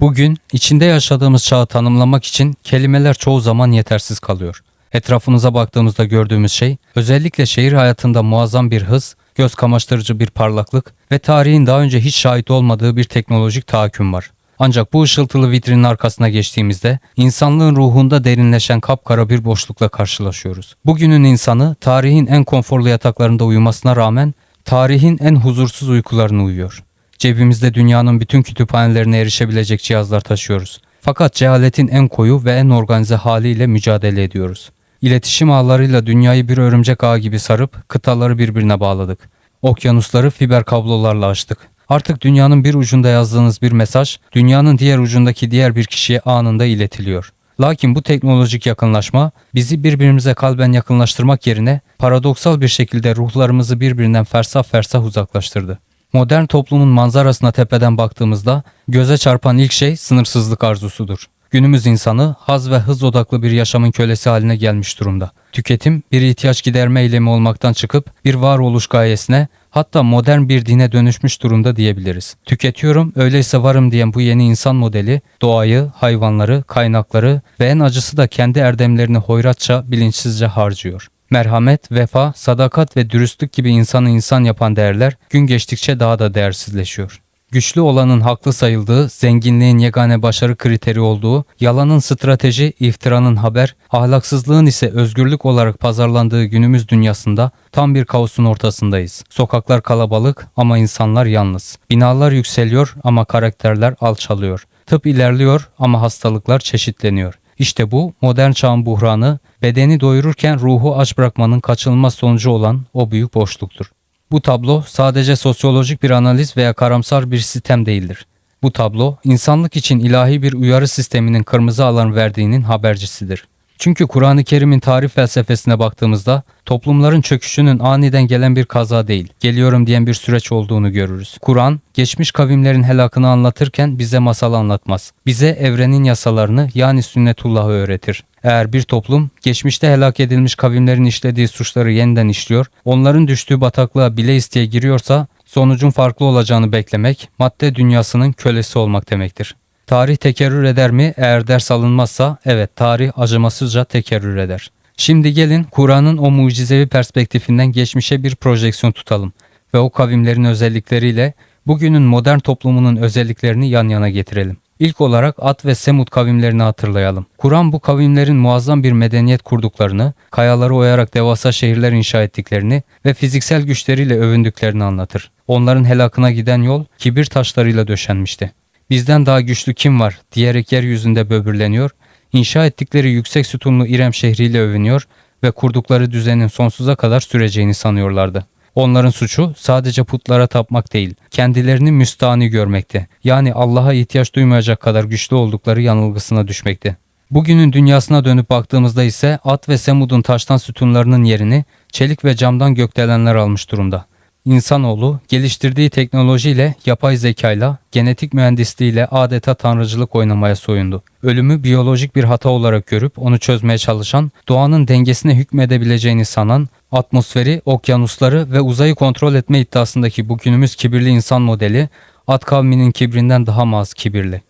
Bugün içinde yaşadığımız çağı tanımlamak için kelimeler çoğu zaman yetersiz kalıyor. Etrafımıza baktığımızda gördüğümüz şey özellikle şehir hayatında muazzam bir hız, göz kamaştırıcı bir parlaklık ve tarihin daha önce hiç şahit olmadığı bir teknolojik tahakküm var. Ancak bu ışıltılı vitrinin arkasına geçtiğimizde insanlığın ruhunda derinleşen kapkara bir boşlukla karşılaşıyoruz. Bugünün insanı tarihin en konforlu yataklarında uyumasına rağmen tarihin en huzursuz uykularını uyuyor. Cebimizde dünyanın bütün kütüphanelerine erişebilecek cihazlar taşıyoruz. Fakat cehaletin en koyu ve en organize haliyle mücadele ediyoruz. İletişim ağlarıyla dünyayı bir örümcek ağı gibi sarıp kıtaları birbirine bağladık. Okyanusları fiber kablolarla açtık. Artık dünyanın bir ucunda yazdığınız bir mesaj, dünyanın diğer ucundaki diğer bir kişiye anında iletiliyor. Lakin bu teknolojik yakınlaşma bizi birbirimize kalben yakınlaştırmak yerine paradoksal bir şekilde ruhlarımızı birbirinden fersah fersah uzaklaştırdı. Modern toplumun manzarasına tepeden baktığımızda göze çarpan ilk şey sınırsızlık arzusudur. Günümüz insanı haz ve hız odaklı bir yaşamın kölesi haline gelmiş durumda. Tüketim bir ihtiyaç giderme eylemi olmaktan çıkıp bir varoluş gayesine hatta modern bir dine dönüşmüş durumda diyebiliriz. Tüketiyorum öyleyse varım diyen bu yeni insan modeli doğayı, hayvanları, kaynakları ve en acısı da kendi erdemlerini hoyratça, bilinçsizce harcıyor. Merhamet, vefa, sadakat ve dürüstlük gibi insanı insan yapan değerler gün geçtikçe daha da değersizleşiyor. Güçlü olanın haklı sayıldığı, zenginliğin yegane başarı kriteri olduğu, yalanın strateji, iftiranın haber, ahlaksızlığın ise özgürlük olarak pazarlandığı günümüz dünyasında tam bir kaosun ortasındayız. Sokaklar kalabalık ama insanlar yalnız. Binalar yükseliyor ama karakterler alçalıyor. Tıp ilerliyor ama hastalıklar çeşitleniyor. İşte bu modern çağın buhranı, bedeni doyururken ruhu aç bırakmanın kaçınılmaz sonucu olan o büyük boşluktur. Bu tablo sadece sosyolojik bir analiz veya karamsar bir sistem değildir. Bu tablo insanlık için ilahi bir uyarı sisteminin kırmızı alarm verdiğinin habercisidir. Çünkü Kur'an-ı Kerim'in tarih felsefesine baktığımızda toplumların çöküşünün aniden gelen bir kaza değil, geliyorum diyen bir süreç olduğunu görürüz. Kur'an, geçmiş kavimlerin helakını anlatırken bize masal anlatmaz. Bize evrenin yasalarını yani sünnetullahı öğretir. Eğer bir toplum geçmişte helak edilmiş kavimlerin işlediği suçları yeniden işliyor, onların düştüğü bataklığa bile isteye giriyorsa sonucun farklı olacağını beklemek madde dünyasının kölesi olmak demektir. Tarih tekerrür eder mi? Eğer ders alınmazsa evet tarih acımasızca tekerrür eder. Şimdi gelin Kur'an'ın o mucizevi perspektifinden geçmişe bir projeksiyon tutalım ve o kavimlerin özellikleriyle bugünün modern toplumunun özelliklerini yan yana getirelim. İlk olarak At ve Semud kavimlerini hatırlayalım. Kur'an bu kavimlerin muazzam bir medeniyet kurduklarını, kayaları oyarak devasa şehirler inşa ettiklerini ve fiziksel güçleriyle övündüklerini anlatır. Onların helakına giden yol kibir taşlarıyla döşenmişti. Bizden daha güçlü kim var diyerek yeryüzünde böbürleniyor, inşa ettikleri yüksek sütunlu İrem şehriyle övünüyor ve kurdukları düzenin sonsuza kadar süreceğini sanıyorlardı. Onların suçu sadece putlara tapmak değil, kendilerini müstahni görmekte. Yani Allah'a ihtiyaç duymayacak kadar güçlü oldukları yanılgısına düşmekte. Bugünün dünyasına dönüp baktığımızda ise At ve Semud'un taştan sütunlarının yerini çelik ve camdan gökdelenler almış durumda. İnsanoğlu geliştirdiği teknolojiyle, yapay zekayla, genetik mühendisliğiyle adeta tanrıcılık oynamaya soyundu. Ölümü biyolojik bir hata olarak görüp onu çözmeye çalışan, doğanın dengesine hükmedebileceğini sanan, atmosferi, okyanusları ve uzayı kontrol etme iddiasındaki bu günümüz kibirli insan modeli, at kavminin kibrinden daha mı az kibirli?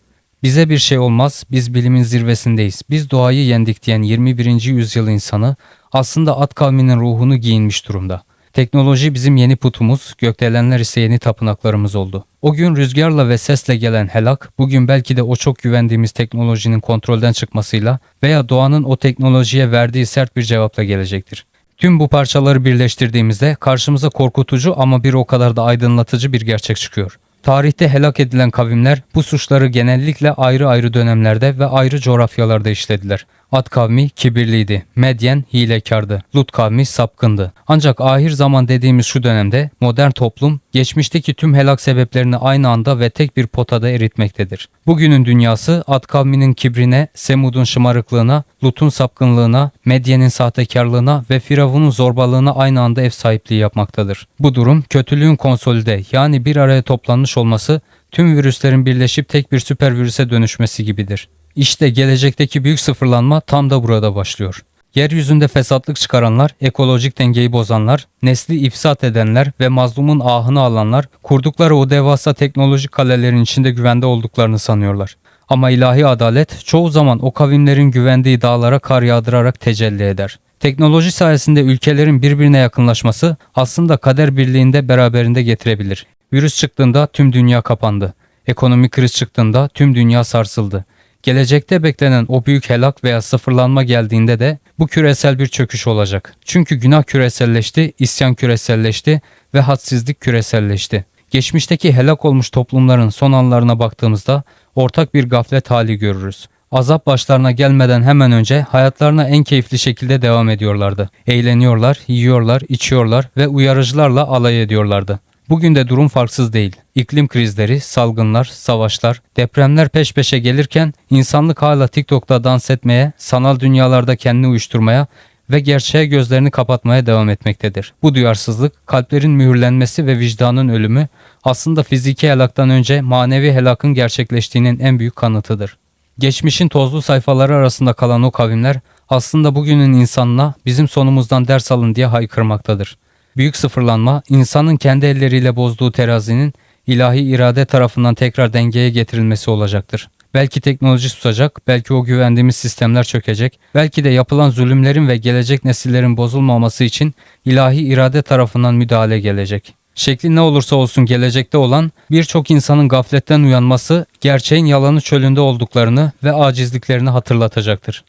Bize bir şey olmaz, biz bilimin zirvesindeyiz. Biz doğayı yendik diyen 21. yüzyıl insanı aslında at kavminin ruhunu giyinmiş durumda. Teknoloji bizim yeni putumuz, gökdelenler ise yeni tapınaklarımız oldu. O gün rüzgarla ve sesle gelen helak, bugün belki de o çok güvendiğimiz teknolojinin kontrolden çıkmasıyla veya doğanın o teknolojiye verdiği sert bir cevapla gelecektir. Tüm bu parçaları birleştirdiğimizde karşımıza korkutucu ama bir o kadar da aydınlatıcı bir gerçek çıkıyor. Tarihte helak edilen kavimler bu suçları genellikle ayrı ayrı dönemlerde ve ayrı coğrafyalarda işlediler. Ad kavmi kibirliydi, Medyen hilekardı, Lut kavmi sapkındı. Ancak ahir zaman dediğimiz şu dönemde modern toplum geçmişteki tüm helak sebeplerini aynı anda ve tek bir potada eritmektedir. Bugünün dünyası Ad kavminin kibrine, Semud'un şımarıklığına, Lut'un sapkınlığına, Medyen'in sahtekarlığına ve Firavun'un zorbalığına aynı anda ev sahipliği yapmaktadır. Bu durum kötülüğün konsolide yani bir araya toplanmış olması tüm virüslerin birleşip tek bir süper virüse dönüşmesi gibidir. İşte gelecekteki büyük sıfırlanma tam da burada başlıyor. Yeryüzünde fesatlık çıkaranlar, ekolojik dengeyi bozanlar, nesli ifsat edenler ve mazlumun ahını alanlar kurdukları o devasa teknolojik kalelerin içinde güvende olduklarını sanıyorlar. Ama ilahi adalet çoğu zaman o kavimlerin güvendiği dağlara kar yağdırarak tecelli eder. Teknoloji sayesinde ülkelerin birbirine yakınlaşması aslında kader birliğinde beraberinde getirebilir. Virüs çıktığında tüm dünya kapandı. Ekonomik kriz çıktığında tüm dünya sarsıldı. Gelecekte beklenen o büyük helak veya sıfırlanma geldiğinde de bu küresel bir çöküş olacak. Çünkü günah küreselleşti, isyan küreselleşti ve hadsizlik küreselleşti. Geçmişteki helak olmuş toplumların son anlarına baktığımızda ortak bir gaflet hali görürüz. Azap başlarına gelmeden hemen önce hayatlarına en keyifli şekilde devam ediyorlardı. Eğleniyorlar, yiyorlar, içiyorlar ve uyarıcılarla alay ediyorlardı. Bugün de durum farksız değil. İklim krizleri, salgınlar, savaşlar, depremler peş peşe gelirken insanlık hala TikTok'ta dans etmeye, sanal dünyalarda kendini uyuşturmaya ve gerçeğe gözlerini kapatmaya devam etmektedir. Bu duyarsızlık, kalplerin mühürlenmesi ve vicdanın ölümü aslında fiziki helaktan önce manevi helakın gerçekleştiğinin en büyük kanıtıdır. Geçmişin tozlu sayfaları arasında kalan o kavimler aslında bugünün insanına bizim sonumuzdan ders alın diye haykırmaktadır. Büyük sıfırlanma insanın kendi elleriyle bozduğu terazinin ilahi irade tarafından tekrar dengeye getirilmesi olacaktır. Belki teknoloji susacak, belki o güvendiğimiz sistemler çökecek, belki de yapılan zulümlerin ve gelecek nesillerin bozulmaması için ilahi irade tarafından müdahale gelecek. Şekli ne olursa olsun gelecekte olan birçok insanın gafletten uyanması gerçeğin yalanı çölünde olduklarını ve acizliklerini hatırlatacaktır.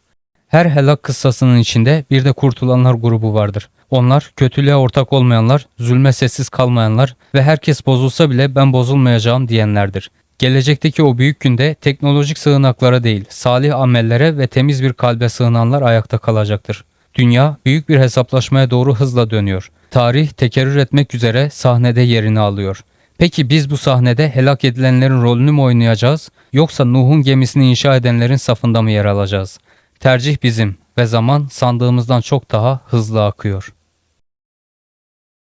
Her helak kıssasının içinde bir de kurtulanlar grubu vardır. Onlar kötülüğe ortak olmayanlar, zulme sessiz kalmayanlar ve herkes bozulsa bile ben bozulmayacağım diyenlerdir. Gelecekteki o büyük günde teknolojik sığınaklara değil, salih amellere ve temiz bir kalbe sığınanlar ayakta kalacaktır. Dünya büyük bir hesaplaşmaya doğru hızla dönüyor. Tarih tekerrür etmek üzere sahnede yerini alıyor. Peki biz bu sahnede helak edilenlerin rolünü mü oynayacağız yoksa Nuh'un gemisini inşa edenlerin safında mı yer alacağız? Tercih bizim ve zaman sandığımızdan çok daha hızlı akıyor.